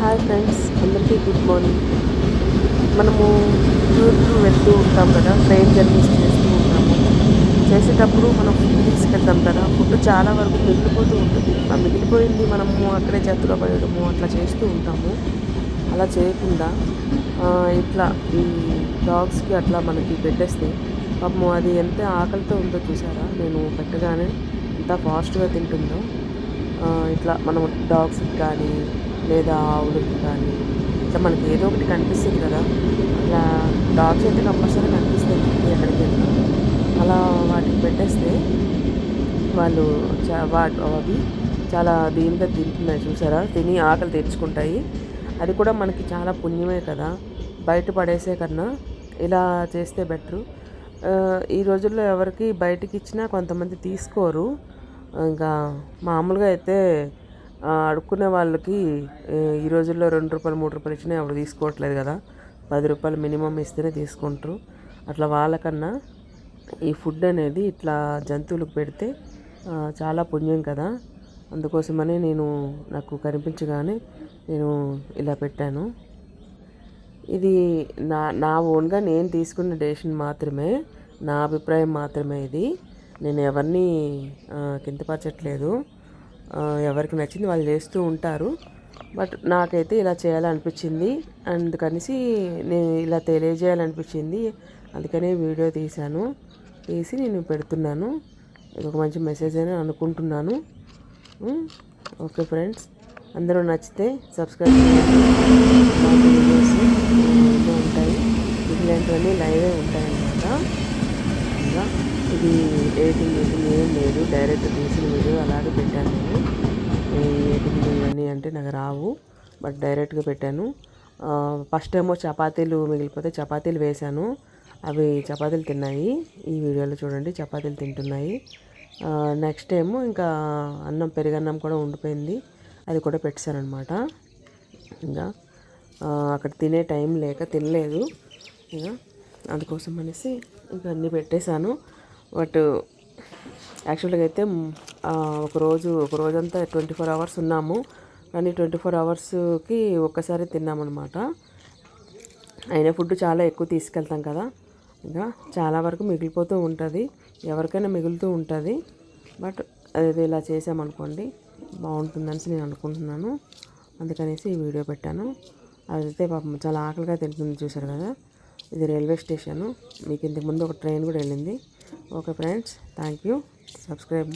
Hi friends అందరికీ good morning. మనము టూర్కి వెళ్తూ ఉంటాం కదా ట్రైన్ జర్నీస్ చేస్తూ ఉంటాము. చేసేటప్పుడు మనం ఫుడ్ తీసుకెళ్తాం కదా ఫుడ్ చాలా వరకు మిగిలిపోతూ ఉంటుంది. ఆ మిగిలిపోయింది మనము అక్కడే చెత్తలో పడేయడము అట్లా చేస్తూ ఉంటాము. అలా చేయకుండా ఇట్లా ఈ డాగ్స్కి అట్లా మనకి పెట్టేస్తే పాపము అది ఎంత ఆకలితో ఉందో చూసారా? నేను పెట్టగానే ఎంత ఫాస్ట్గా తింటుందో. ఇట్లా మనం డాగ్స్కి కానీ లేదా ఆవులకి కానీ ఇట్లా మనకి ఏదో ఒకటి కనిపిస్తుంది కదా అట్లా డాగ్స్ అయితే కంపల్సరీ కనిపిస్తాయి మనకి ఎక్కడికి వెళ్ళినా. అలా వాటికి పెట్టేస్తే వాళ్ళు చా వా అవి చాలా దీనిగా తింటున్నాయి చూసారా? తిని ఆకలి తెచ్చుకుంటాయి అది కూడా మనకి చాలా పుణ్యమే కదా బయట పడేసే కన్నా ఇలా చేస్తే బెటరు. ఈ రోజుల్లో ఎవరికి బయటకి ఇచ్చినా కొంతమంది తీసుకోరు. ఇంకా మామూలుగా అయితే అడుక్కునే వాళ్ళకి ఈ రోజుల్లో రెండు రూపాయలు మూడు రూపాయలు ఇచ్చినా ఎవరు తీసుకోవట్లేదు కదా. పది రూపాయలు మినిమం ఇస్తేనే తీసుకుంటారు. అట్లా వాళ్ళకన్నా ఈ ఫుడ్ అనేది ఇట్లా జంతువులకు పెడితే చాలా పుణ్యం కదా. అందుకోసమని నేను నాకు కనిపించగానే నేను ఇలా పెట్టాను. ఇది నా నా ఓన్గా నేను తీసుకున్న డెసిషన్ మాత్రమే నా అభిప్రాయం మాత్రమే ఇది. నేను ఎవరిని ఆ, ఎవరికి నచ్చింది వాళ్ళు చేస్తూ ఉంటారు. బట్ నాకైతే ఇలా చేయాలనిపించింది. అందుకనేసి నేను ఇలా తెలియజేయాలనిపించింది. అందుకనే వీడియో తీశాను. తీసి నేను పెడుతున్నాను. ఇది ఒక మంచి మెసేజ్ అని అనుకుంటున్నాను. Okay friends. అందరూ నచ్చితే సబ్స్క్రైబ్ చేయండి. వీడియోస్ ఉంటాయి. ఇట్లాంటివన్నీ లైవే ఉంటాయన్నమాట. ఇంకా ఇది ఎడిటింగ్ ఎడిటింగ్ ఏం లేదు. డైరెక్ట్ తీసిన వీడియో అలాగే పెట్టాను నేను. ఎడిటింగ్ ఇవన్నీ అంటే నాకు రావు బట్ డైరెక్ట్గా పెట్టాను. ఫస్ట్ ఏమో చపాతీలు మిగిలిపోతే చపాతీలు వేశాను. అవి చపాతీలు తిన్నాయి. ఈ వీడియోలో చూడండి చపాతీలు తింటున్నాయి. నెక్స్ట్ ఏమో ఇంకా అన్నం పెరుగన్నం కూడా ఉండిపోయింది. అది కూడా పెట్టానమాట ఇంకా అక్కడ తినే టైం లేక తినలేదు. ఇంకా అందుకోసం అనేసి ఇంకా అన్నీ పెట్టేశాను. బట్ యాక్చువల్గా అయితే ఒకరోజు ఒక రోజు రోజంతా ట్వంటీ ఫోర్ అవర్స్ ఉన్నాము. కానీ ట్వంటీ ఫోర్ అవర్స్కి ఒక్కసారి తిన్నామన్నమాట. అయిన ఫుడ్ చాలా ఎక్కువ తీసుకెళ్తాం కదా. ఇంకా చాలా వరకు మిగిలిపోతూ ఉంటుంది. ఎవరికైనా మిగులుతూ ఉంటుంది. బట్ అది ఇలా చేసామనుకోండి బాగుంటుందని నేను అనుకుంటున్నాను. అందుకనేసి ఈ వీడియో పెట్టాను. అదైతే పాపం చాలా ఆకలిగా తింటుంది చూసారు కదా. ఇది రైల్వే స్టేషను. మీకు ఇంతకుముందు ఒక ట్రైన్ కూడా వెళ్ళింది. Okay friends thank you. Subscribe